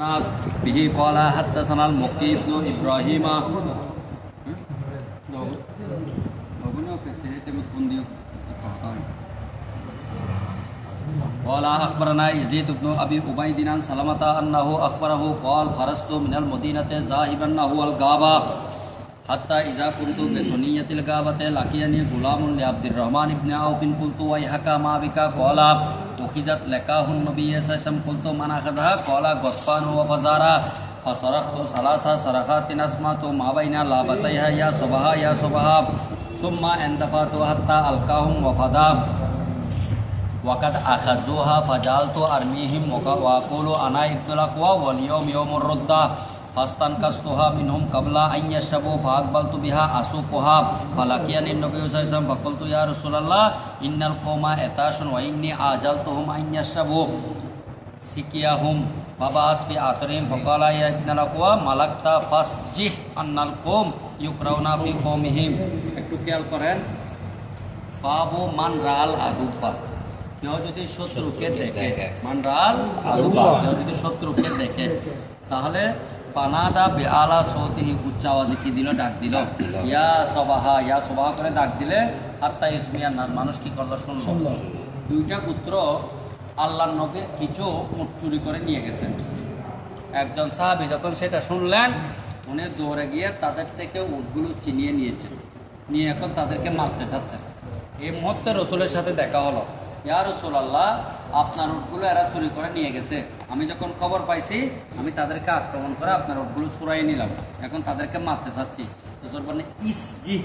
الناس به قال حدثنا المكي بن ابراهيم قال اخبرنا يزيد بن ابي عبيد عن سلمة انه اخبره قال خرجت من المدينه ذاهبا نحو الغابه حتى اذا كنت بسنيه الغابه لقيني غلام لعبد الرحمن بن عوف قلت ويحك ما بك قال तुखिजत लकाहुन नबी सम कुल तो मना खजा कौला गफान व फजारा फसरख तो सलासा सरखा तिनसमा तो माबैना लाबत या सुबह या सुबह सुम्मा इंदफा तो हत्ता अलकाहुम वफदा वक़द अखजूहा फजाल तो अरमीम वाकुल अना इब्दुलकवा الردة فاستنقذتها منهم قبل أن يشربوا فأقبلت بها أسوقها فلقيني النبي صلى الله عليه وسلم فقلت يا رسول الله إن القوم إتاش وإني عاجلتهم أن يشربوا سقياهم فبعث في آخرهم فقال يا ابن الأقوى ملكت فاسجح أن القوم يقرؤون في قومهم একটু খেয়াল করেন পাবো মান রাল আগুপা কেউ যদি শত্রুকে দেখে মান রাল আগুপা কেউ যদি শত্রুকে দেখে তাহলে পানাদা বেআলা সৌতিহি উচ্চ আওয়াজে কি দিল? ডাক দিল। ইয়া সবাহা ইয়া সবাহা করে ডাক দিলে হাত্তা ইসমিয়া নাস মানুষ কি করল? শুনলো। দুইটা পুত্র আল্লাহ নবীর কিছু উট চুরি করে নিয়ে গেছেন একজন সাহাবি যখন সেটা শুনলেন উনি দৌড়ে গিয়ে তাদের থেকে উটগুলো চিনিয়ে নিয়েছেন। নিয়ে এখন তাদেরকে মারতে চাচ্ছেন এই মুহূর্তে রসুলের সাথে দেখা হলো। ইয়া রসুল আপনার উটগুলো এরা চুরি করে নিয়ে গেছে। আমি যখন খবর পাইছি আমি তাদেরকে আক্রমণ করে আপনার উটগুলো চুরাই নিলাম। এখন তাদেরকে মারতে চাচ্ছি। রসুল বলেন ইস জি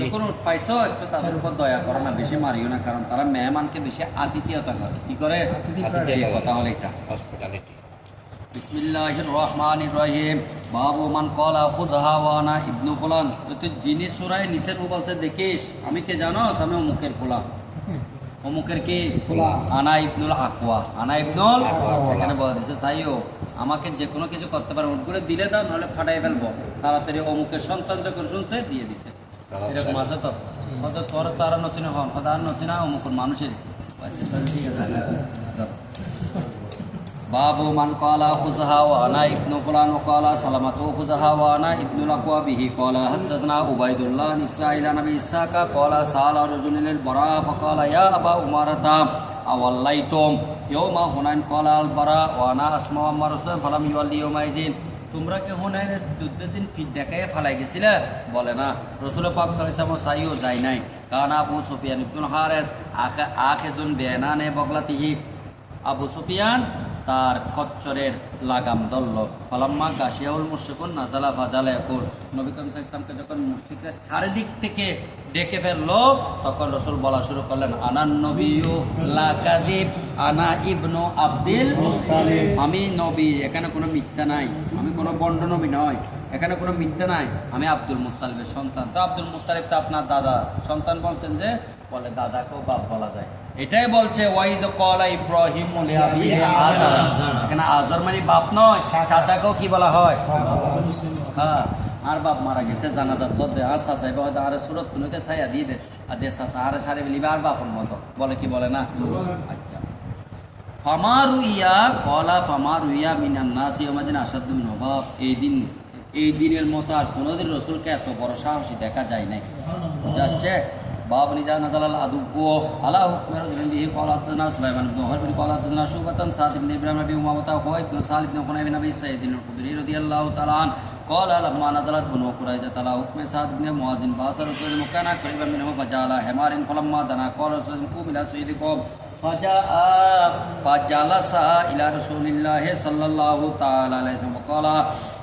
যখন উট পাইছো একটু তাদের উপর দয়া করো না বেশি মারিও না কারণ তারা মেহমানকে বেশি আতিথিয়তা করে। কি করে? আতিথেয়তা তাহলে এটা। হসপিটালিটি। বিসমিল্লাহির রহমানির রহিম। বাবু মান কলা খুজহা ইবনু ফুলান। তুই যিনি সুরায় নিচের বলছে দেখিস। আমি কে জানো আমি অমুকের ফুলান। অমুকের কি আনা ইবনুল আকওয়া আনা ইবনুল। এখানে বলা দিচ্ছে তাইও আমাকে যে কোনো কিছু করতে পারে করে দিলে দাও নাহলে ফাটাই ফেলব। তাড়াতাড়ি অমুকের সন্তান যখন শুনছে দিয়ে দিছে। এরকম আছে তো? তোর তারা নচিনা হন আর নচিনা অমুকের মানুষের আচ্ছা, ঠিক আছে। বাবু মান কালা খুজহা ওয়া আনা ইবনু ফুলান কালা, সালামাতু খুজহা ওয়া আনা ইবনু লাকওয়া বিহি কালা হাদাসনা উবাইদুল্লাহ আন নবী ইসহাকা কালা, সালা রাজুলিন আল বারা ফাকালা, ইয়া আবা উমারাতা, আওয়াল্লাইতুম, ইয়াউমা হুনাইন কালা আল বারা, ওয়া আনা আসমা আম্মা রাসূল, ফালাম ইউআল্লি ইয়াউমাইজিন তোমরা কি হুনাইনের যুদ্ধের দিন ফিট দেখায় ফালাই গেছিলে? বলে না। রসুল পাক আলাইহি সাইও যায় নাই। কারণ আবু সুফিয়ান ইবনুল হারিস, আখে আখেজুন বেনানে বগলাতিহি। আবু সুফিয়ান তার খচ্চরের লাগাম ধরল ফালাম্মা গাছিয়াউল মুশরিকুন নাজালা ফাজালা ইয়াকুল। নবী করিম ওয়াসাল্লামকে যখন মুশরিকরা চারিদিক থেকে ডেকে ফেলল, তখন রসুল বলা শুরু করলেন আনান নবিয়ু লা কাযিব আনা ইবনু আব্দুল। আমি নবী, এখানে কোনো মিথ্যা নাই। আমি কোনো বন্ড নবী নয়। এখানে কোনো মিথ্যা নাই। আমি আব্দুল মুত্তালিবের সন্তান। তো আব্দুল মুত্তালিব তো আপনার দাদা। সন্তান বলছেন যে, বলে দাদাকেও বাপ বলা যায়। এটাই বলছে ওয়াইজ কলা ইব্রাহিম এখানে আজর মানে বাপ নয় চাচাকেও কি বলা হয়? হ্যাঁ আর বাপ মারা গেছে জানাজাত দে আর চাচাই বাবা আর সুরত তুনুকে ছাইয়া দিয়ে দে। আর যে চাচা আর সারে বেলিবে আর বাপন মতো। বলে কি বলে না? আচ্ছা। ফামারু ইয়া কলা ফামারু ইয়া মিনান নাস ইয়ামাদিন আসাদুমিন অভাব এই দিন এই দিনের মতো আর কোনোদিন রসুলকে এত বড় সাহসী দেখা যায় নাই। বুঝে আসছে? باب نجا نزل العدو على حكم رجل به قال حدثنا سليمان بن حرب قال حدثنا شعبة سعد بن ابراهيم بن امامة وهو بن خالد بن خنيب بن ابي سعيد الخدري رضي الله تعالى عنه قال لما نزلت بنو قريظة على حكم سعد بن معاذ باثر رسول مكان قريبا منه فجعل حمار فلما دنا قال رسول قوم الى سيدكم فجاء فجلس الى رسول الله صلى الله تعالى عليه وسلم وقال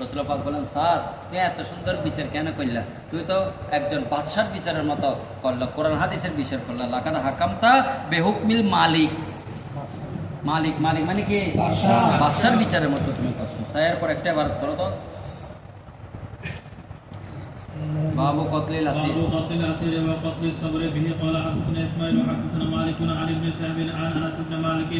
রসুল পাক বলেন স্যার তুই এত সুন্দর বিচার কেন করলা তুই তো একজন বাদশার বিচারের মতো করলো কোরআন হাদিসের বিচার করলা লাকাদ হাকামতা বেহুকমিল মালিক মালিক মালিক মানে কি বাদশার বিচারের মতো তুমি করছো সায়ের পর একটা বার করো তো বাবু কতলিল আসির باب قتل الاسير وقتل الصبر به قال حدثنا اسماعيل وحدثنا مالك عن ابن شهاب عن انس بن مالك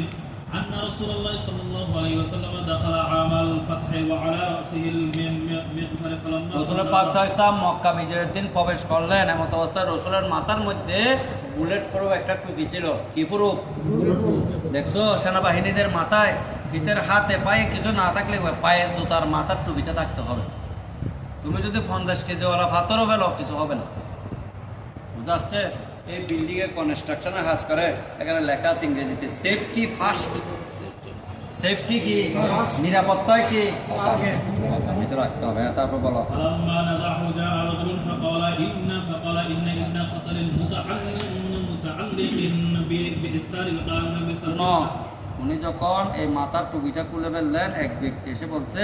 ان رسول الله صلى الله عليه وسلم دخل عام الفتح وعلى راسه المغفر فلما রসুলের পাক ইসলাম মক্কা বিজয়ের দিন প্রবেশ করলেন এমত অবস্থায় রসুলের মাথার মধ্যে বুলেট প্রুফ একটা টুপি ছিল কি প্রুফ দেখছো সেনাবাহিনীদের মাথায় পিঠের হাতে পায়ে কিছু না থাকলে পায়ে জুতার মাথার টুপিটা থাকতে হবে তুমি যদি পঞ্চাশ কেজিওয়ালা ফাতরও ফেলো কিছু হবে না বুঝতে আসছে এই বিল্ডিং এর কনস্ট্রাকশন কনস্ট্রাকশনের কাজ করে। এখানে লেখা আছে ইংরেজিতে সেফটি ফার্স্ট সেফটি কি? নিরাপত্তায় কি? এটা রাখতে হবে তারপর বলো। উনি যখন এই মাথার টুপিটা খুলে ফেললেন এক ব্যক্তি এসে বলছে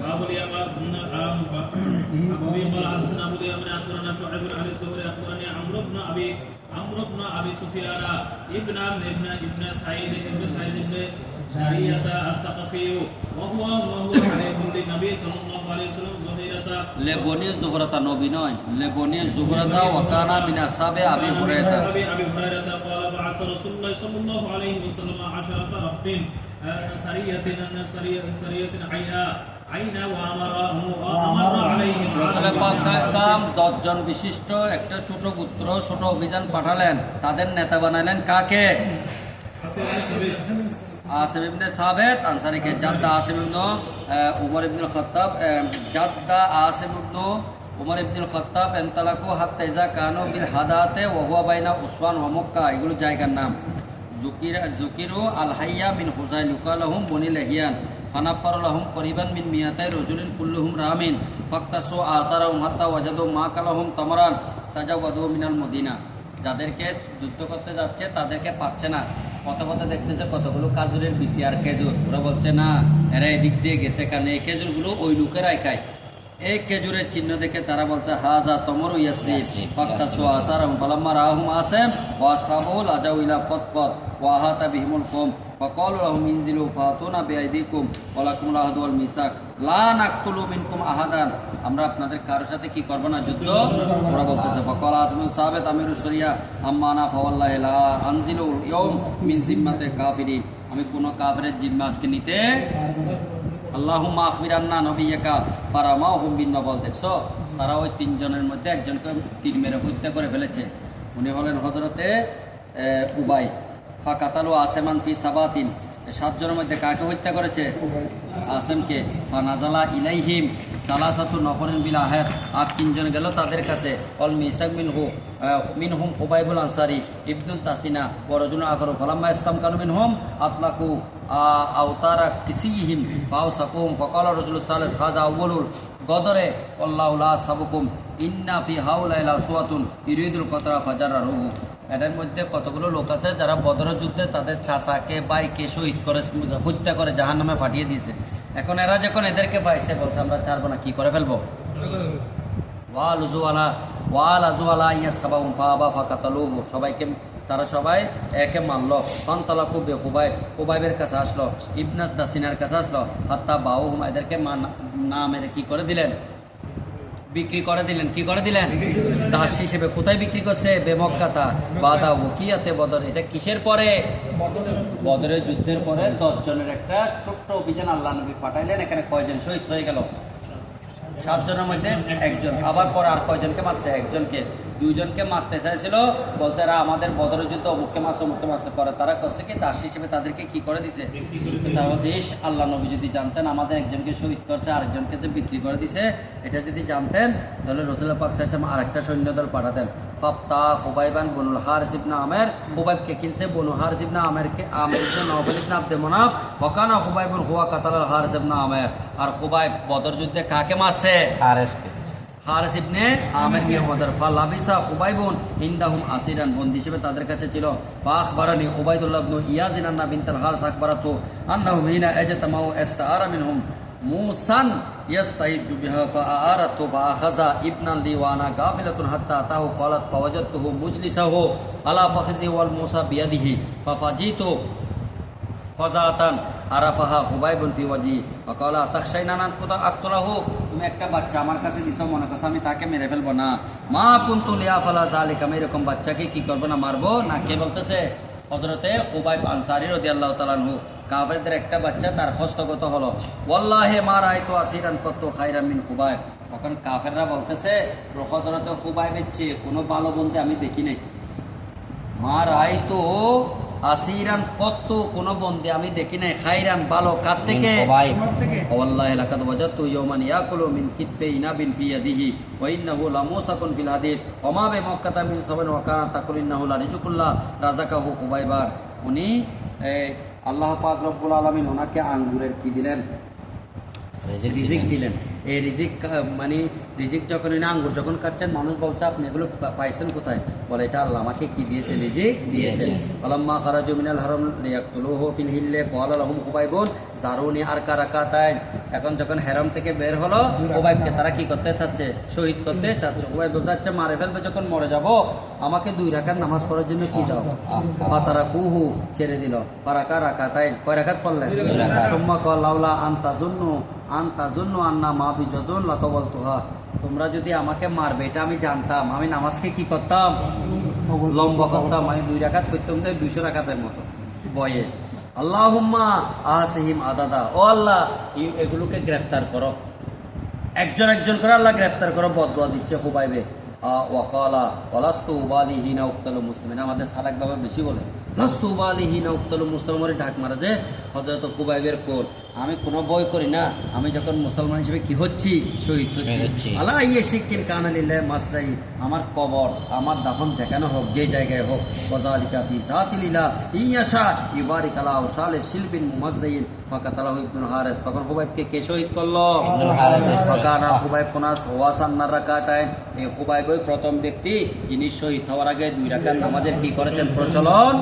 باب اليمار ابي قال حدثنا ابو ديام اخبرنا شعيب عن الزهري اخبرني عمرو بن ابي عمرو بن ابي سفيان ابن ابن ابن سعيد ابن سعيد بن جارية الثقفي وهو وهو حليف للنبي صلى الله عليه وسلم زهيرة لبني زهرة نبي نوي لبني زهرة وكان من أصحاب أبي هريرة أبي هريرة قال بعث رسول الله صلى الله عليه وسلم عشرة رهط سرية سرية سرية عينها দশজন বিশিষ্ট একটা ছোট পুত্র ছোট অভিযান পাঠালেন। তাদের নেতা বানালেন কাকে? হাদাতে ওহুয়া বাইনা উসমান এগুলো জায়গার নাম। জুকির জুকিরু আলহাইয়া বিন হুজাই লুকালহম বনি লেহিয়ান। ফানাফার লাহুম করিবান মিন মিয়াতাই রজুলিন কুল্লুহুম রামিন ফাক্তাসু আতারাহুম হাত্তা ওয়াজাদু মা কালাহুম তামরান। তাজাওয়াদু মিনাল মদিনা। যাদেরকে যুদ্ধ করতে যাচ্ছে তাদেরকে পাচ্ছে না। পথে পথে দেখতেছে কতগুলো কাজুরের বিসি আর খেজুর। ওরা বলছে না এরা এদিক দিয়ে গেছে কারণ এই খেজুরগুলো ওই লোকেরাই খায় এই খেজুরের চিহ্ন দেখে তারা বলছে হাজা তমর ইয়াসরিফ। ফাক্তাসু আসারাহুম ফালাম্মা রাহুম আসেম। ওয়া আসহাবুল আজাউ ইলা ফতফত। ওয়া আহাতা বিহিমুল কওম فقالوا لهم انزلوا فاتونا بأيديكم ولكم العهد والميثاق لا نقتل منكم أحدا আমরা আপনাদের কারোর সাথে কি করব না যুদ্ধ ওরা বলতেছে ফকল আসমিন সাবেত আমিরুস সরিয়া আম্মানা ফাওয়াল্লাহি লা আনজিলুল ইয়াউম মিন জিম্মাতে কাফিরিন আমি কোন কাফিরের জিম্মা আজকে নিতে আল্লাহুম্মা আখবিরান্না নবিয়াকা ফারামাহুম বিন নবল দেখছো তারা ওই তিনজনের মধ্যে একজনকে তীর মেরে হত্যা করে ফেলেছে উনি হলেন হযরতে আহ, উবাই ফাকাতালু আসেমান ফি সাবাতিন। সাতজনের মধ্যে কাকে হত্যা করেছে? আসেমকে। ফানাজালা ইলাইহিম সালাসাতু নফরিন বিল আহের। আর তিনজন গেল তাদের কাছে। অল মিসাক মিন হু মিন হুম হুবাইবুল আনসারি, ইবনুল তাসিনা বরজুন আখরু, ফালাম্মা ইসলাম কানু মিন হুম আতলাকু আওতারা কিসিহিম ফাউ সাকুম ফকাল রজুল সালেস খাজা আউ্বলুল গদরে আল্লাহ লা সাবুকুম, ইন্না ফি হাউলাইলা সুয়াতুন ইরিদুল কতরা ফাজারা রুহু এটার মধ্যে কতগুলো লোক আছে যারা বদর যুদ্ধে তাদের চাচাকে বাইকে শহীদ করে, হত্যা করে জাহান নামে ফাটিয়ে দিয়েছে। এখন এরা যখন এদেরকে পাইছে, বলছে, আমরা ছাড়বো না, কি করে ফেলব? ওয়াল উজুয়ালা ওয়াল আজুয়ালা ইয়া সাবা উম্ফা ফাকাতালুহু। সবাইকে, তারা সবাই একে মানলো। সন্তালাকু বে হুবাই হুবাইবের কাছে আসলো। ইবনাস দাসিনার কাছে আসলো। হাত্তা বাউ হুমা এদেরকে না মেরে কি করে দিলেন? বিক্রি করে দিলেন। কি করে দিলেন? দাস হিসেবে কোথায় বিক্রি করছে? বেমক্কাতা। বাদা ওকিয়াতে বদর। এটা কিসের পরে? বদরের যুদ্ধের পরে দশজনের একটা ছোট্ট অভিযান আল্লাহ নবী পাঠাইলেন। এখানে কয়জন শহীদ হয়ে গেল? সাতজনের মধ্যে একজন। আবার পরে আর কয়জনকে মারছে? একজনকে দুইজনকে মারতে চাইছিল। বলছে এরা আমাদের বদরের যুদ্ধ অমুককে মারছে অমুককে মারছে করে তারা করছে কি? দাস হিসেবে তাদেরকে কি করে দিছে? তারা বলছে ইস আল্লাহ নবী যদি জানতেন আমাদের একজনকে শহীদ করছে আরেকজনকে যে বিক্রি করে দিছে। এটা যদি জানতেন তাহলে রসুল্লাহ পাক সাহেব আরেকটা সৈন্যদল পাঠাতেন। ফাপ্তা হুবাইবান বনুল হার সিবনা আমের। হুবাইবকে কিনছে? বনু হার সিবনা আমেরকে আমের ইবনে নওফল ইবনে আব্দে মনাফ। ওকানা হুবাইবুল হুয়া কাতালাল হার সিবনা আমের। আর হুবাইব বদর যুদ্ধে কাকে মারছে? আরএসকে হারিস ইবনে আমের কে ওমদার ফালাবিসা খুবাইবুন ইনদাহুম আসিরান বন্দি হিসেবে তাদের কাছে ছিল ফাখ বারানি উবাইদুল্লাহ ইবনু ইয়াজিন আন্না বিনতাল হারিস আকবারাতু আন্নাহুম হিনা ইজতামাউ ইস্তাআরা মিনহুম موسى يستعيد بها فأردت فأخذ ابنا لي وأنا غافلة حتى أتاه قالت فوجدته مجلسه على فخذه والموسى بيده ففجئت ফজাতান আরাফাহা হুবাইবুন ফি ওয়াজি ওয়াকালা তাখশাইনা নান কুতা আকতুলাহু। তুমি একটা বাচ্চা আমার কাছে দিছো, মনে করছ আমি তাকে মেরে ফেলব না। মা কুনতু লিয়া ফালা যালিকা, আমি এরকম বাচ্চাকে কি করব না, মারবো না? কে বলতেছে? হযরতে হুবাইব আনসারী রাদিয়াল্লাহু তাআলা আনহু। কাফেরদের একটা বাচ্চা তার হস্তগত হলো। ওয়াল্লাহি মা রাআইতু আসিরান কত খায়রাম মিন হুবাইব তখন কাফেররা বলতেছে হযরতে হুবাইবের চেয়ে কোনো ভালো বলতে আমি দেখি নাই। মা রাই তো আসিরান কত কোন বন্দে আমি দেখি নাই। খাইরান ভালো কার থেকে? ওয়াল্লাহ লাকাদ ওয়াজাদতু ইয়াওমান ইয়াকুলু মিন কিতফাইনা বিন ফি ইয়াদিহি ওয়া ইন্নাহু লামুসাকুন ফিল হাদিদ ওয়া মা বিমাক্কাতা মিন সাবান ওয়া কানা তাকুল ইন্নাহু লারিজুকুল্লাহ। রাযাকাহু খুবাইবার। উনি আল্লাহ পাক রব্বুল আলামিন ওনাকে আঙ্গুরের কি দিলেন? রিজিক দিলেন। এই রিজিক মানে রিজিক যখন এনে আঙ্গুর যখন কাটছেন মানুষ বলছে আপনি এগুলো পাইছেন কোথায়? বলে এটা আল্লাহ আমাকে কি দিয়েছে? রিজিক দিয়েছে। আলাম্মা খারাজু মিনাল হারম লিয়াকুলুহু ফিল হিল্লে আলহম লাহুম খুবাইবুন জারুনি আর কারাকাতাইন এখন যখন হেরাম থেকে বের হলো খুবাইবকে তারা কি করতে চাচ্ছে? শহীদ করতে চাচ্ছে। বলতে চাচ্ছে মারে ফেলবে যখন মরে যাব আমাকে দুই রাকাত নামাজ পড়ার জন্য কি যাও পাতারা কুহু ছেড়ে দিল। পারাকা রাকাতাইন কয় রাকাত পড়লেন? সুম্মা কল লাউলা আনতা জুন্নু আনতা জুন্নু আন্না মা বিজুন লতবল তুহা তোমরা যদি আমাকে মারবে এটা আমি জানতাম। আমি নামাজকে কি করতাম? লম্বা করতাম। আমি দুই রাকাত করতাম দুইশো রাখাতের মতো বয়ে আল্লাহুম্মা আসহিম আদাদা। ও আল্লাহ এগুলোকে গ্রেফতার করো। একজন একজন করে আল্লাহ গ্রেফতার করো বদলা দিচ্ছে হুবাইবে ওয়াকালা ওলাস্তু উবাদি হিনা উক্তাল মুসলিম আমাদের সারাকভাবে বেশি বলে। উবাদি হিনা উক্তাল মুসলমানের ঢাক মারা যে হজরত হুবাইবের কোল আমি কোনো ভয় করি না। আমি যখন মুসলমান হিসেবে কি হচ্ছি? শহীদ হচ্ছি। আলা ইয়ে শিক্ষিন কানালিল্লাহ মাসরাই আমার কবর আমার দাফন যেখানে হোক যে জায়গায় হোক ওয়াজালিকা ফি জাতিলিলা ইয়াশা ইবারিকালা ওসালে শিলবিন মুমাজ্জাইন ফাকাতালাহু ইবনুল হারিস। তখন হুবাইবকে কে শহীদ করল? ফাকানা হুবাইব কোনাস ওয়াসান নারাকাতাইন এই হুবাইবই প্রথম ব্যক্তি যিনি শহীদ হওয়ার আগে দুই রাকাত নামাজের কি করেছেন? প্রচলন।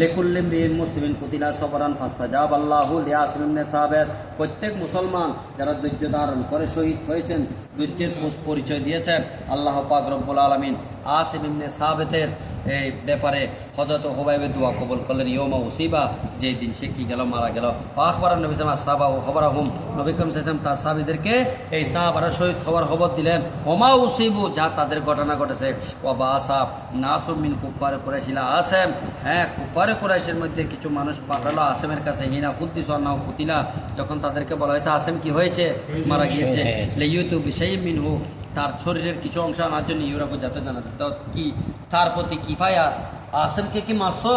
লিকুল্লিম রিন মুসলিমিন কুতিলা সবরান ফাস্তাজাব আল্লাহু লিয়াসমিন সাহাবের প্রত্যেক মুসলমান যারা ধৈর্য ধারণ করে শহীদ হয়েছেন ধৈর্যের পরিচয় দিয়েছেন আল্লাহ পাক রব্বুল আলমিন। আসিম ইবনে সাহাবেতের এই ব্যাপারে হজরত হুবাইবের দোয়া কবুল করলেন। ইয়মা উসিবা যেই দিন সে কি গেল মারা গেল। আখবর নবী সালাম সাহাবা ও খবর হুম নবী করিম সাল্লাম তার সাহাবিদেরকে এই সাহাবারা শহীদ হওয়ার খবর দিলেন। ওমা উসিবু যা তাদের ঘটনা ঘটেছে। ও বা আসাব নাসুমিন কুফারে কুরাইশিলা আসেম। হ্যাঁ কুফারে কুরাইশের মধ্যে কিছু মানুষ পাঠালো আসেমের কাছে। হিনা ফুদ্দিস অন্না কুতিলা। যখন তাদেরকে বলা হয়েছে আসেম কি হয়েছে? মারা গিয়েছে। লেইউতু বিষয় মিনহু। তার শরীরের কিছু অংশ আনার জন্য ইউরাকু যাতে জানা তো কি তার প্রতি কি ফায়া? আসেমকে কি মারছো?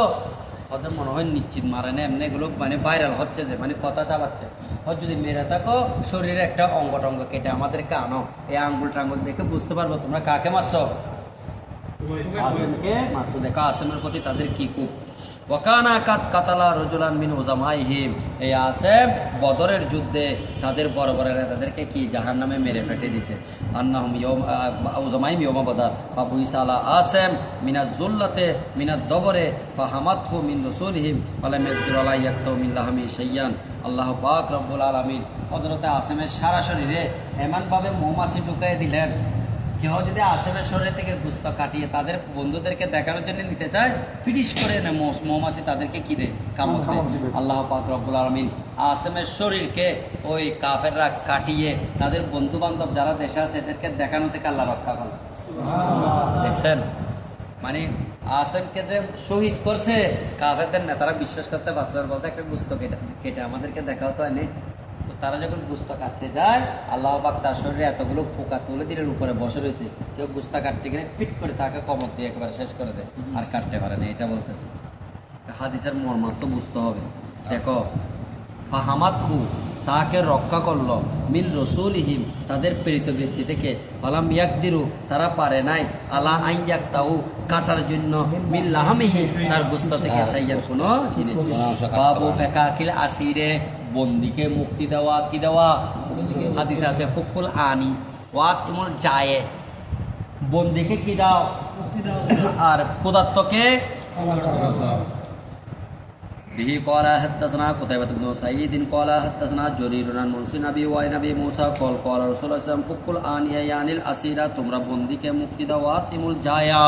ওদের মনে হয় নিশ্চিত মারে না এমনি এগুলো মানে ভাইরাল হচ্ছে যে মানে কথা চালাচ্ছে। হয় যদি মেরে থাকো শরীরে একটা অঙ্গ টঙ্গ কেটে আমাদেরকে আনো এই আঙ্গুল টাঙ্গুল দেখে বুঝতে পারব তোমরা কাকে মারছো। আসেমকে মাসু দেখা আসেমের প্রতি তাদের কি কুপ? ওয়াকানা কাত কাতালা রজুলান মিন উজামাইহিম। এই আসেম বদরের যুদ্ধে তাদের বড় বড় তাদেরকে কি জাহান নামে মেরে ফেটে দিছে? আন্নাহুম ইয়ম উজামাইম বাদা বাবু ইসালা আসেম মিনা জুল্লাতে মিনা দবরে ফাহামাতহু মিন রসুলহিম ফালাম ইয়াকদির আলা ইয়াক্তাউ মিন লাহমি শাইয়ান। আল্লাহ পাক রব্বুল আলামিন হযরতে আসেমের সারা শরীরে এমনভাবে মৌমাছি ঢুকাই দিলেন কেউ যদি আসামের শরীর থেকে গুস্ত কাটিয়ে তাদের বন্ধুদেরকে দেখানোর জন্য নিতে চায় ফিনিশ করে না মৌমাছি তাদেরকে কি দেয়? কামড় দেয়। আল্লাহ পাক রব্বুল আলমিন আসামের শরীরকে ওই কাফেররা কাটিয়ে তাদের বন্ধু বান্ধব যারা দেশে আছে এদেরকে দেখানো থেকে আল্লাহ রক্ষা করে দেখছেন? মানে আসেমকে যে শহীদ করছে কাফেরদের নেতারা বিশ্বাস করতে পারছে বলতে একটা গুস্ত কেটে কেটে আমাদেরকে দেখাও তো তো তারা যখন গুস্তা কাটতে যায় আল্লাহ পাক তার শরীরে এতগুলো পোকা তুলে দিলের উপরে বসে রয়েছে কেউ গুস্তা কাটতে গেলে ফিট করে তাকে কমর দিয়ে একেবারে শেষ করে দেয় আর কাটতে পারে না এটা বলতেছে। হাদিসের মর্মার্থ বুঝতে হবে। দেখো ফাহামাত হু তাকে রক্ষা করল মিন রসুলহিম তাদের প্রেরিত ব্যক্তি থেকে ফালাম ইয়াকদিরু তারা পারে নাই আলা আইন ইয়াক্তাউ কাটার জন্য মিন লাহামিহি তার গুস্ত থেকে সাইয়ার কোনো বাবু ফেকাকিল আসিরে বন্দিকে মুক্তি দেওয়া কি দেওয়া? হাদিস আছে ফুকুল আনি ওয়াত ইমুল জায়ে। বন্দিকে কি দাও? আর ক্ষুধার্তকে به قال حدثنا قتيبة بن سعيد قال حدثنا جرير عن مرسل نبي وعن نبي موسى قال قال رسول الله صلى الله عليه وسلم فكل آنية يعني الأسيرة তোমরা বন্দীকে মুক্তি দাও আতিমুল জায়া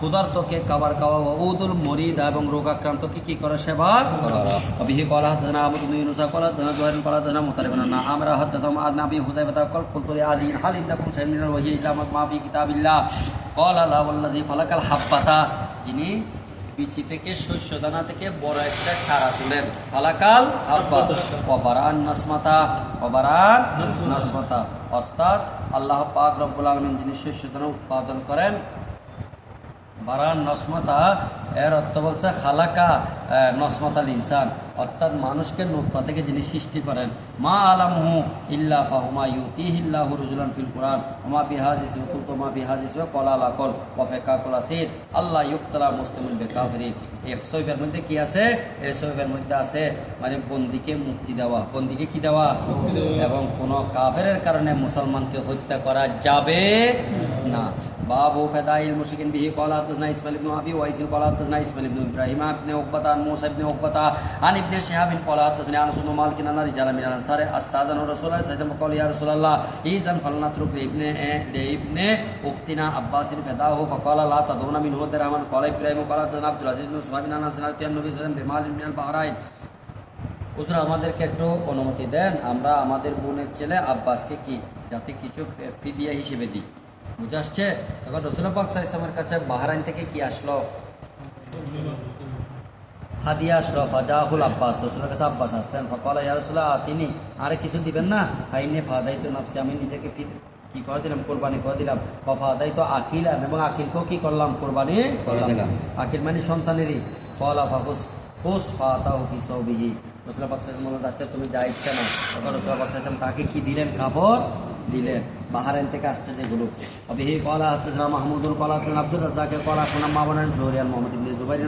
ক্ষুধার্তকে খাবার খাওয়া ওউদুল মরিদ এবং রোগাক্রান্তকে কি করে সেবা করো অবিহি قال حدثنا أبو بن يونس قال حدثنا زهير قال حدثنا مطلب بن عامر حدثنا عن نبي حذيفة قال قلت لعلي هل عندكم شيء من الوحي إلا ما في كتاب الله قال لا والذي فلك الحبة যিনি বিচি থেকে শস্য দানা থেকে বড় একটা চারা তুলেন। ফালাকাল আব্বা, অবারান নাসমাতা অবারান নাসমাতা। অর্থাৎ আল্লাহ পাক রব্বুল আলমিন যিনি শস্য দানা উৎপাদন করেন, বারান নসমতা, এর অর্থ বলছে খালাকা নসমাতাল ইনসান। অর্থাৎ মানুষকে নোটপা থেকে যিনি সৃষ্টি করেন। মা আলামহু ইল্লা ফাহুমা ইউতি ইল্লাহ রুজুলান ফিল কোরআন। ওমা ফি হাজিস ওমা ফি হাজিস কলা লাকল ওয়াফেকা কলাসিদ আল্লাহ ইউক্তলা মুসলিমুল বেকাফিরিন। এই সৈফের মধ্যে কি আছে? এই সৈফের মধ্যে আছে মানে বন্দিকে মুক্তি দেওয়া। বন্দিকে কি দেওয়া। এবং কোন কাফেরের কারণে মুসলমানকে হত্যা করা যাবে না। বাবু ফেদাইল মুশরিকিন বিহি قال حدثنا اسماعيل بن ابي ويس قال حدثنا اسماعيل بن ابراهيم بن عقبة عن موسى بن عقبة عن ابن شهاب قال حدثني انس بن مالك ان رجالا من الانصار استاذن رسول الله صلى الله عليه وسلم قال يا رسول الله اذن فلنترك لابن لابن اختنا عباس فداه فقال لا تدعون منه درهما قال ابراهيم قال حدثنا عبد العزيز بن صهيب عن انس النبي صلى الله عليه وسلم بمال من البحرين হুজুর আমাদেরকে একটু অনুমতি দেন আমরা আমাদের বোনের ছেলে আব্বাসকে কি যাতে কিছু ফিদিয়া হিসেবে দিই বুঝে আসছে তখন রসুল পাক সাইসলামের কাছে বাহারাইন থেকে কি আসলো? হাদিয়া আসলো ফাজাহুল আব্বাস রসুলের কাছে আব্বাস আসলেন। ফকল ইয়ারসুল্লাহ তিনি আরে কিছু দিবেন না? আইনে ফাদাই তো নাফসি আমি নিজেকে ফিদ কি করে দিলাম? কোরবানি করে দিলাম। ফাদাই তো আকিলাম এবং আকিলকেও কি করলাম? কোরবানি করে দিলাম। আকিল মানে সন্তানেরই। কলা ফাকুস হুস ফাতাহু ফি সাউবিহি। রসুল পাক সাইসলাম বললেন আচ্ছা তুমি যা ইচ্ছা না তখন রসুল পাক সাইসলাম তাকে কি দিলেন? কাপড় দিলেন। বাহারেন থেকে আসছে যেগুলো অবিহি কলা হাতনা মাহমুদুল কলা আব্দুল রাজাকে কলা মাবনান মোহাম্মদ ইবনে জুবাইর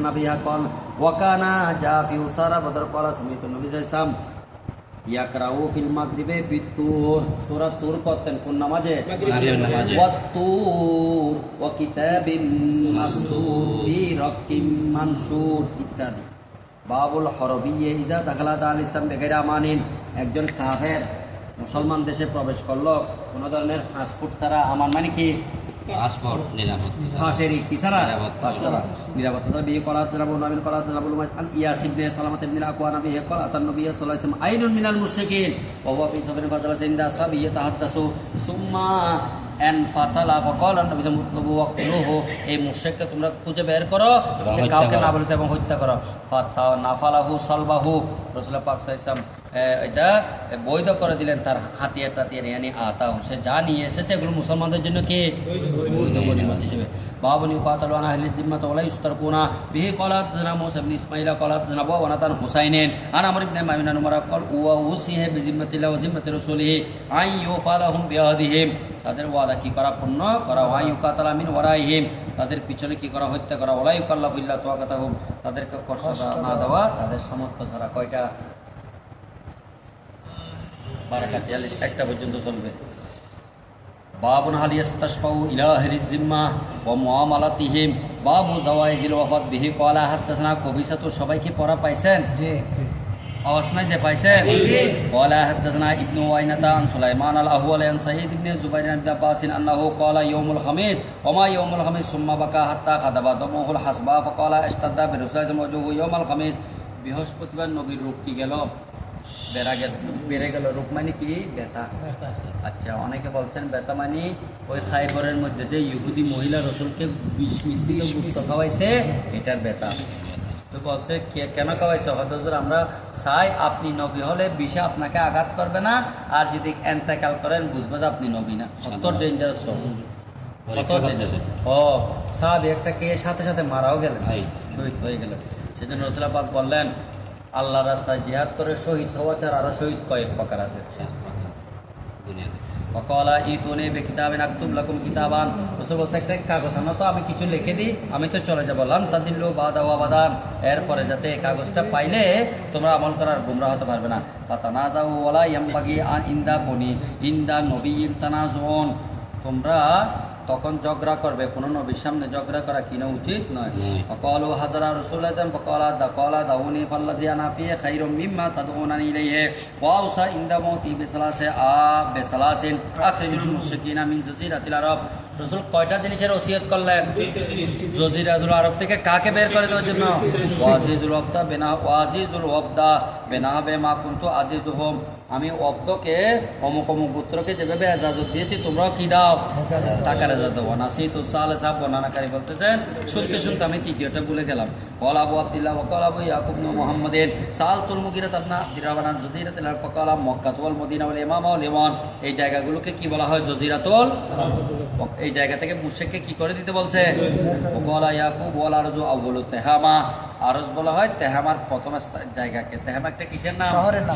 কল ওয়াকানা জাফি উসারা বদর কলা সমিত নবী ইসলাম ইয়াকরাউ ফিল মাগরিবে বিতুর সূরা তুর পড়তেন কোন নামাজে? ওয়া কিতাবিম ফি মানশুর ইত্যাদি। বাবুল হরবিয়ে ইজা দাখালা আল ইসলাম বেগেরা মানিন একজন কাফের মুসলমান দেশে প্রবেশ করল কোনো ধরনের পাসপোর্ট ছাড়া আমার মানে কি? পাসপোর্ট ফাঁসেরই কি ছাড়া? নিরাপত্তা। ছাড়া। বিয়ে করা তারা বলুন করা তারা বলুন ইয়াস ইবনে সালামাত ইবনে আকওয়া নবী করা তার নবী সাল্লাল্লাহু আলাইহি আইনুন মিনাল মুশরিকিন। ওয়া হুয়া ফি সাফারিন ফাদালা সিন্দা সাবিয়া তাহাদ্দাসু সুম্মা এন ফাতালা ফাকাল নবী মুতলবু ওয়াকলুহু এই মুশরিককে তোমরা খুঁজে বের করো কাউকে না বলতে এবং হত্যা করো। ফাতা নাফালাহু সালবাহু রাসূলুল্লাহ পাক সাল্লাল্লাহু আলাইহি এটা বৈধ করে দিলেন তার হাতিয়ার টাতিয়ার ইয়ানি আতাহু সে যা নিয়ে এসেছে এগুলো মুসলমানদের জন্য কে? বৈধ গনিমত হিসেবে। বাবনি উকাতালু আনা আহলি জিম্মাত ওয়ালা ইস্তারকুনা বিহি কলাত জানা মুসা ইবনে ইসমাইলা কলাত জানা ওয়া ওয়ানাতান হুসাইনেন আনা আমর ইবনে মাইমিনা নুমারা কল ওয়া উসিহে বিজিম্মাতিল্লাহ ওয়া জিম্মাতি রাসূলিহি আই ইউফালাহুম বিআদিহিম তাদের ওয়াদা কি করা? পূর্ণ করা। ওয়াই ইউকাতালা মিন ওয়ারাইহিম। তাদের পিছনে কি করা? হত্যা করা। ওয়ালা ইউকাল্লাফু ইল্লা তাওয়াকাতাহুম তাদেরকে কষ্ট না দেওয়া, তাদের সামর্থ্য ছাড়া কয়টা বারোটা তিয়াল্লিশ একটা পর্যন্ত চলবে। বাবুন হাল ইয়াস্তাশফাউ ইলা জিম্মা ওয়া মুআমালাতিহিম। বাবু জাওয়াইজিল ওয়াফাত বিহি ক্বালা হাদাসনা কবিসা তো সবাইকে পড়া পাইছেন? জি আওয়াজ নাই যে পাইছেন? ক্বালা হাদাসনা ইবনু ওয়াইনাতা আন সুলাইমান আল আহওয়াল আন সাইয়্যিদ ইবনে জুবাইর ইবনে আব্বাস আন্নাহু ক্বালা ইয়াউমুল খামিস। ওয়া মা ইয়াউমুল খামিস সুম্মা বাকা হাত্তা খাদাবা দমুহুল হাসবা ফাকালা ইস্তাদা বিরুসাইজ মওজুহু ইয়াউমুল খামিস। বৃহস্পতিবার নবীর কি গেল? বেড়া গেল বেড়ে গেল। রূপ মানে কি ব্যথা আচ্ছা অনেকে বলছেন বেতা মানে ওই খাইবরের মধ্যে যে ইহুদি মহিলা রসুলকে বিষ মিশ্রিত গুস্ত খাওয়াইছে এটার বেতা। তো বলছে কে- কেন খাওয়াইছে? হয়তো আমরা চাই আপনি নবী হলে বিষে আপনাকে আঘাত করবে না আর যদি এন্তেকাল করেন বুঝবে যে আপনি নবী না। কত ডেঞ্জারাস ও সাহাবি একটা কে সাথে সাথে মারাও গেলেন। শহীদ হয়ে গেল সেজন্য রসুলাবাদ বললেন আল্লাহ রাস্তায় জিহাদ করে শহীদ হওয়া ছাড়া আরও শহীদ কয়েক প্রকার আছে। ফকলা ইতুনে বে কিতাবেন আক্তুব লাকুম কিতাবান। রসুল বলছে, একটা কাগজ আনো তো, আমি কিছু লিখে দিই, আমি তো চলে যাব। লাম তাদিল্লু বাদা ওয়াবাদান এরপরে যাতে এই কাগজটা পাইলে তোমরা আমল করার গুমরা হতে পারবে না। ফাতানাজাউ ওয়ালা ইয়ামবাগি আন ইন্দা বনি, ইন্দা নবিয়িন তানাজুন তোমরা তখন ঝগড়া করবে। কোনো নবীর সামনে ঝগড়া করা কিনা উচিত নয়। অকল হাজারা রসুল আজম ফকলা দা কলা দাউনি ফাল্লা জিয়া নাফিয়ে খাইরম মিম্মা তাদউনানি ইলাইহি। ওয়াউসা ইনদা মউতি বিসালাসে আ বিসালাসিন। আখরিজুল মুশরিকিনা মিন জাজিরাতিল আরব। রসুল কয়টা জিনিসের ওসিয়ত করলেন? জজিরাজুল আরব থেকে কাকে বের করে দেওয়ার জন্য? ওয়াজিজুল ওয়াবদা বেনা, ওয়াজিজুল ওয়াবদা বেনা বে মা কুন্তু আজিজু হোম আমি অব্দকে অমুক অমুক পুত্রকে যেভাবে এজাজত দিয়েছি, তোমরাও কি দাও? টাকার এজাজত দেবো। না সেই তো সালে সাহেব বর্ণনাকারী বলতেছেন, শুনতে শুনতে আমি তৃতীয়টা ভুলে গেলাম। কল আবু আব্দুল্লাহ কল আবু ইয়াকুব নু মোহাম্মদের সাল তুল মুগিরা তাবনা আব্দুর রহমান জজিরাতুল আরব ফকালা, মক্কাতুল মদিনা ওয়াল ইমামা। এই জায়গাগুলোকে কি বলা হয়? জজিরাতুল এই জায়গা থেকে মুশেককে কি করে দিতে বলছে? ওকলা ইয়াকুব ওয়াল আরজু আউয়ালু তেহামা। আরজ বলা হয় তেহামার প্রথম জায়গাকে। তেহামা একটা কিসের নাম। শহরের নাম।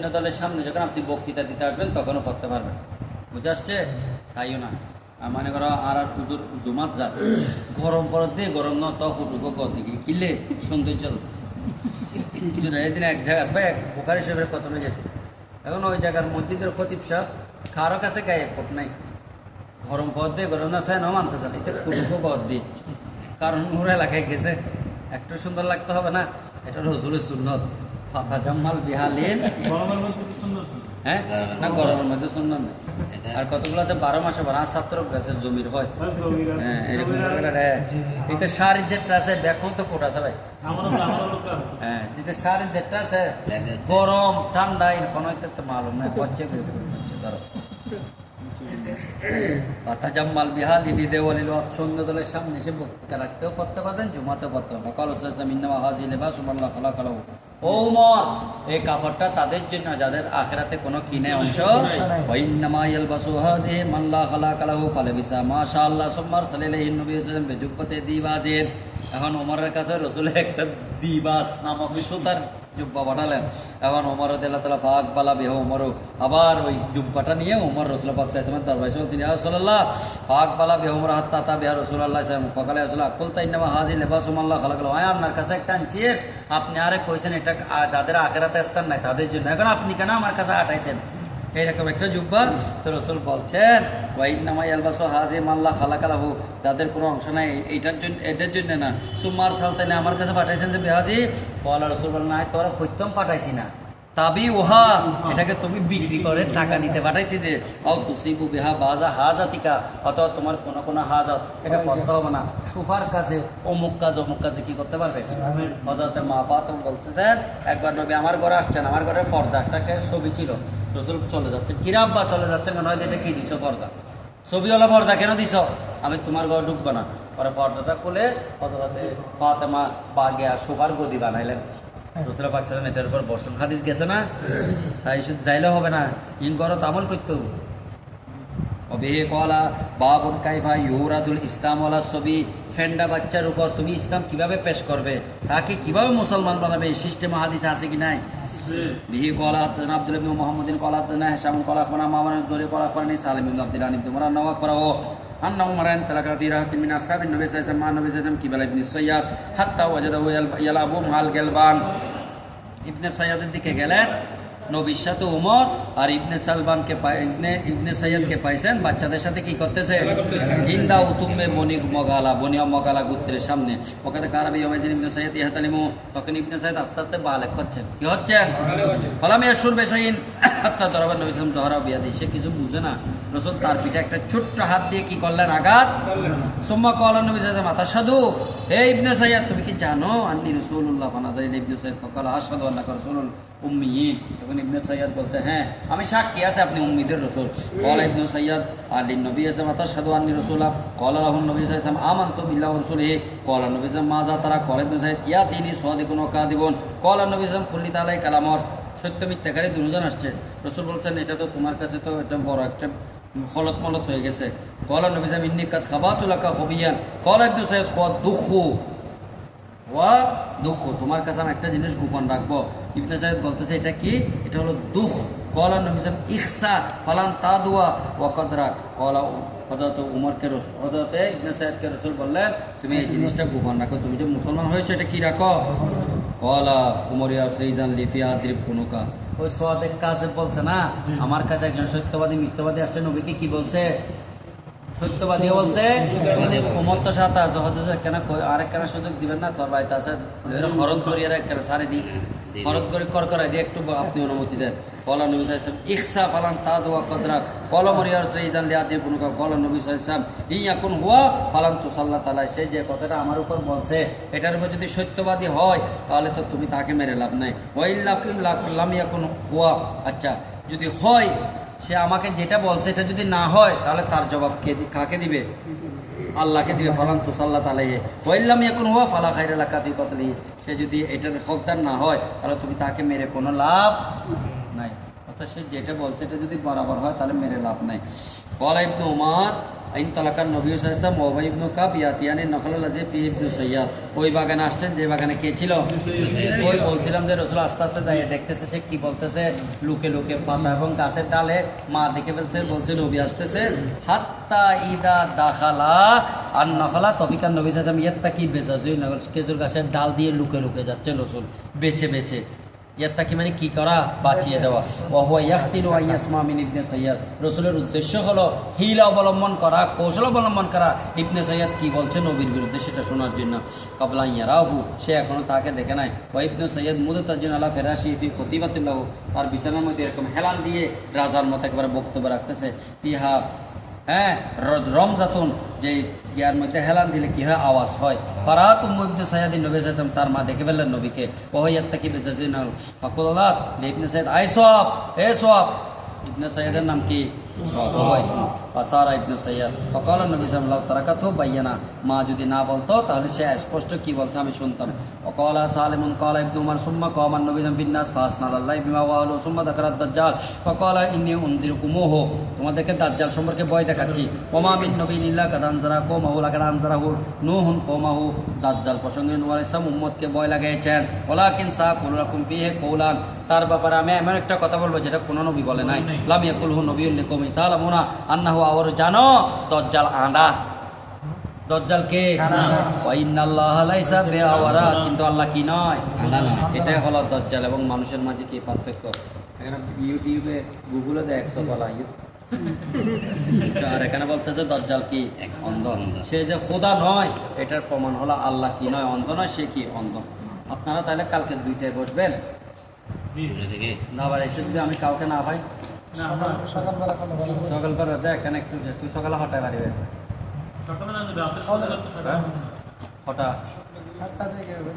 সৈন্য দলের সামনে যখন আপনি বক্তৃতা দিতে আসবেন, তখনও পড়তে পারবেন। বুঝে আসছে? চাইও না। আর মনে করো, আর আর পুজোর জুমাত যা গরম পরত দিয়ে গরম ন তো হুটুকো কর দিকে। কিলে সৌন্দর্য এদিন এক জায়গায় ভাই বোকারি সাহেবের প্রথমে গেছে। এখন ওই জায়গার মসজিদের খতিব সাহেব, কারও কাছে গায়ে কোট নাই। গরম পথ দিয়ে গরম না, ফ্যানও মানতে চান এটা কুটুকো পথ দিয়ে কারণ ওর এলাকায় গেছে, একটু সুন্দর লাগতে হবে না, এটা রসুলের সুন্নত। বিহালিন। হ্যাঁ? না গরমের মধ্যে সুন্দর না। আর কতগুলো আছে? বারো মাসে বারো ছাত্র গাছের জমির হয়। হ্যাঁ এরকম এটা আছে। দেখুন তো কোট আছে ভাই। হ্যাঁ যেটা আছে গরম ঠান্ডা কোনো একটা তো মালুম না হচ্ছে ধরো। পাতা জাম্মাল বিহাল দেওয়ালিল দলের সামনে এসে বক্তৃতা রাখতেও পড়তে পারবেন, জুমাতেও পড়তে পারবেন। হাজি খালা ও উমর, এই কাপড়টা তাদের জন্য, যাদের আখেরাতে কোনো কিনে অংশ মাল্লা খালা কালাহু ফালাবিসা। মাশাআল্লাহ সুম্মার সাল্লাল্লাহু নবী সাল্লাল্লাহু বেজুব্বতে দিবাজের এখন ওমরের কাছে রসুলের একটা দিবাস নামক সুতার জুব্বা বানালেন। এখন ওমর দিল্লা তালা ফাঁক বালা বেহ ওমরও আবার ওই জুব্বাটা নিয়ে ওমর রসুল পাক সাহেবের দরবার এসে তিনি রসুল্লাহ ফাঁক বালা বেহ ওমর হাত্তা তাতা বেহা রসুল্লাহ সাহেব সকালে আসলে, আকুল নামা হাজি লেবাস খালা খালাকাল হয় আপনার কাছে একটা আনছি, আপনি আরে কইছেন এটা যাদের আখেরাতে স্থান নাই, তাদের জন্য। এখন আপনি কেন আমার কাছে আটাইছেন? এইরকম একটা জুব্বা তো রসুল বলছেন ওয়াইন নামাই আলবাসো হাজি মাল্লা খালাকালাহু তাদের কোনো অংশ নাই, এইটার জন্য এটার জন্য না। সুমার সালতানে আমার কাছে পাঠাইছেন যে বেহাজি বলা রসুল বলেন না তোরা সত্যম পাঠাইছি না। তাবি ওহা এটাকে তুমি বিক্রি করে টাকা নিতে। পাঠাইছি যে ও তুসিবু বিহা বাজা হাজাতিকা অথবা তোমার কোনো কোনো হাজাত এটা করতে হবে না। সুফার কাছে অমুক কাজ অমুক কাজে কি করতে পারবে? হজরতের মা বাবা তো বলছে স্যার একবার নবী আমার ঘরে আসছেন আমার ঘরে পর্দা একটাকে ছবি ছিল। রসুল চলে যাচ্ছে কিরাম বা চলে যাচ্ছে কেন? হয়তো এটা কি দিছ পর্দা? ছবিওয়ালা পর্দা কেন দিছ? আমি তোমার ঘরে ঢুকবো না। পরে পর্দাটা খুলে হজরতে ফাতেমা বাগে আর সোফার গদি বানাইলেন। হ্যাঁ। রসুলা পাক এটার উপর বসলাম হাদিস গেছে না? সাহি শুধু হবে না, ইন করো তামল করতো অবেহে কলা বাবুন কাইফা ইউরাদুল ইসলাম ছবি ফেন্ডা বাচ্চার উপর তুমি ইসলাম কীভাবে পেশ করবে? তাকে কীভাবে মুসলমান বানাবে? সিস্টেম হাদিস আছে কি নাই? বিহি কলা আব্দুল ইবনে মুহাম্মদিন কলা হেসাম কলা মামানের জোরে কলা করেনি সালিম ইবনে আব্দুল আনিব তোমরা নওয়াক করা عبد الله بن عمر انه اخبره ان عمر انطلق في راحه من اصحاب النبي صلى الله عليه وسلم مع النبي صلى الله عليه وسلم قبل ابن السياد حتى وجده يلعب مع الغلبان ইবনে সৈয়দের দিকে গেলেন নবীর সাথে উমর আর ইবনে সালবানকে পাই- ইবনে ইবনে সৈয়দকে পাইছেন। বাচ্চাদের সাথে কি করতেছে? হিন্দা উতুম্বে বনি মগালা বনি মগালা গুত্রের সামনে। ওখানে কারাবি ওয়াইজিন ইবনে সৈয়দ ইহাতালিমু। তখন ইবনে সৈয়দ আস্তে আস্তে বালেক হচ্ছেন। কি হচ্ছেন? ফলাম ইয়াসুর বেশাইন। হাত্তা দরবার নবী সাল্লাম জহরা বিয়া দিই সে কিছু বুঝে না। রসুল তার পিঠে একটা ছোট্ট হাত দিয়ে কি করলেন? আঘাত? সোম্মা কলার নবী সাল্লাম মাথা সাধু হে ইবনে সৈয়দ তুমি কি জানো? আন্নি রসুল্লাহ ফানাদারি ইবনে সৈয়দ ফকাল আশহাদু আন্নাকা রাসূলুল্লাহ উম্মিয়িন তখন ইবনে সৈয়দ বলছে হ্যাঁ আমি সাক্ষী আছে আপনি উম্মিদের রসুল। কলা ইবনে সৈয়দ আলী নবী ইসলাম আতাশহাদু আন্নি রাসূলা। কলা রাহুল নবী ইসলাম আমানতু বিল্লাহি ওয়া রাসূলিহি। কলা নবী ইসলাম মাজা তারা কলা ইবনে সৈয়দ ইয়া তিনি সাদিকুন ওয়া কাযিবুন। কলা নবী ইসলাম খুল্লি তাআলাই কালামর সত্য মিথ্যাকারী দুজন আসছে। রসুল বলছেন এটা তো তোমার কাছে তো এটা বড় একটা খলত মলত হয়ে গেছে। কলা নবী ইসলাম ইন্নি কাদ খাবাতুলাকা খবিয়ান। কলা ইবনে সৈয়দ খাওয়া দুঃখ। ওয়া দুঃখ। তোমার কাছে আমি একটা জিনিস গোপন রাখব। ইবনে সাহেব বলতেছে এটা কি? এটা হলো দুঃখ। কলা নবী সাহেব ফালান তা দুয়া ওয়াকদরা কলা হজরত উমরকে হজরতে ইবনে সাহেবকে রসুল বললেন তুমি এই জিনিসটা গোপন রাখো। তুমি যে মুসলমান হয়েছো এটা কি রাখো? কলা উমরিয়া সেইজান লিফিয়া আদ্রিব কুনুকা। ওই সোয়াদেক কাজে বলছে না আমার কাছে একজন সত্যবাদী মিথ্যাবাদী আসছে নবীকে কি বলছে? সত্যবাদী বলছে সুযোগ দিবেন না তোর বাড়িতে আছে খরচ করি আর সারে দিই খরচ করে কর করাই দিয়ে একটু আপনি অনুমতি দেন। কলা নবী সাহেব ইকসা ফালান তা দোয়া কদরা কলম রিয়ার সেই আদি পুনুকা কলা নবী সাহেব ই এখন হুয়া ফালান তো সাল্লাহ তালা সেই যে কথাটা আমার উপর বলছে এটার উপর যদি সত্যবাদী হয় তাহলে তো তুমি তাকে মেরে লাভ নাই। ওয়াইল্লাহ লাম এখন হুয়া। আচ্ছা যদি হয় সে আমাকে যেটা বলছে, এটা যদি না হয়, তাহলে তার জবাব কে কাকে দিবে? আল্লাহকে দিবে। ফালান তুসাল্লাহ তালাইয়ে ওয়াইল্লাম এখন হুয়া ফালা খাইরা কাফি কতলি সে যদি এটার হকদার না হয়, তাহলে তুমি তাকে মেরে কোনো লাভ নাই। সে যেটা বলছে এটা যদি বরাবর হয় তাহলে মেরে লাভ নাই। কলা ইবনু উমার আইন তালাকার নবী সাইসাম ওবাই ইবনু কাব ইয়াতিয়ানি নখলাল আজি ফি ইবনু সৈয়াদ। ওই বাগানে আসছেন যে বাগানে কে ছিল? ওই বলছিলাম যে রসুল আস্তে আস্তে দাঁড়িয়ে দেখতেছে সে কি বলতেছে? লুকে লুকে পাতা এবং গাছের ডালে মা দেখে ফেলছে বলছে নবী আসতেছে। হাত্তা ইদা দাখালা আর নখলা তফিকার নবী সাইসাম ইয়াত্তা কি বেচা খেজুর গাছের ডাল দিয়ে লুকে লুকে যাচ্ছে রসুল বেছে বেছে। ইয়াত্তা কি মানে কি করা? বাঁচিয়ে দেওয়া। ইয়াখতিল ওয়া ইয়াসমা মিন ইবনে সাইয়াদ রসুলের উদ্দেশ্য হলো হিলা অবলম্বন করা কৌশল অবলম্বন করা। ইবনে সাইয়াদ কি বলছে? নবীর বিরুদ্ধে সেটা শোনার জন্য। কাবলা ইয়ারাহু সে এখনও তাকে দেখে নাই। ওয়া ইবনে সাইয়াদ মুদতাজিন আলা ফেরাশি ফি খতিবাতিল্লাহ তার বিছানার মধ্যে এরকম হেলান দিয়ে রাজার মতো একবার বক্তব্য রাখতেছে। ফিহা হ্যাঁ রমজাতুন যে ইয়ার মধ্যে হেলান দিলে কি হয়? আওয়াজ হয়। ফারাত মধ্যে সাইয়াদিন নবী সাহেব তার মা দেখে ফেললেন নবীকে। ওহইয়াত্তা কি বেজাজিন ফাকুল্লাহ ইবনে সাইদ আই সব এ সব ইবনে সাইয়াদের নাম কি? ওয়াসারা ইবনু সৈয়দ ফকাল নবী সাল্লাহ তারাকাত মা যদি না বলতো, তাহলে সে স্পষ্ট কি বলতো আমি শুনতাম। ইবনু কমান ফাসনাল আল্লাহ দাজ্জাল। ইন্নি উনজির তোমাদেরকে দাজ্জাল সম্পর্কে ভয় দেখাচ্ছি। কোমাহু হু নুহুন কোমাহু। দাজ্জাল প্রসঙ্গে নুয়ার ইসলাম উম্মদকে ভয় লাগাইছেন। ওলা কিন সাহ কুলরাকুম পিহে কৌলান। তার ব্যাপারে আমি এমন একটা কথা বলব, যেটা কোনো নবী বলে নাই। লামিয়া কুলহু নবী উল্লেখ তাআলামুনা আন্নাহু আওয়ার জানো দাজ্জাল আঁদা দজ্জাল কে? কিন্তু আল্লাহ কি নয়? নয়। এটাই হলো দজ্জাল এবং মানুষের মাঝে কি পার্থক্য? এখানে ইউটিউবে গুগলে দেয় একশো বলা আর এখানে বলতেছে দজ্জাল কি? এক অন্ধ। সে যে খোদা নয় এটার প্রমাণ হলো আল্লাহ কি নয় অন্ধ নয় সে কি অন্ধ? আপনারা তাহলে কালকে দুইটায় বসবেন? না আবার এসে যদি আমি কাউকে না পাই আমরা সকালবেলা দেখ এখানে একটু তুই সকালে হঠাৎ পারিবে সকালে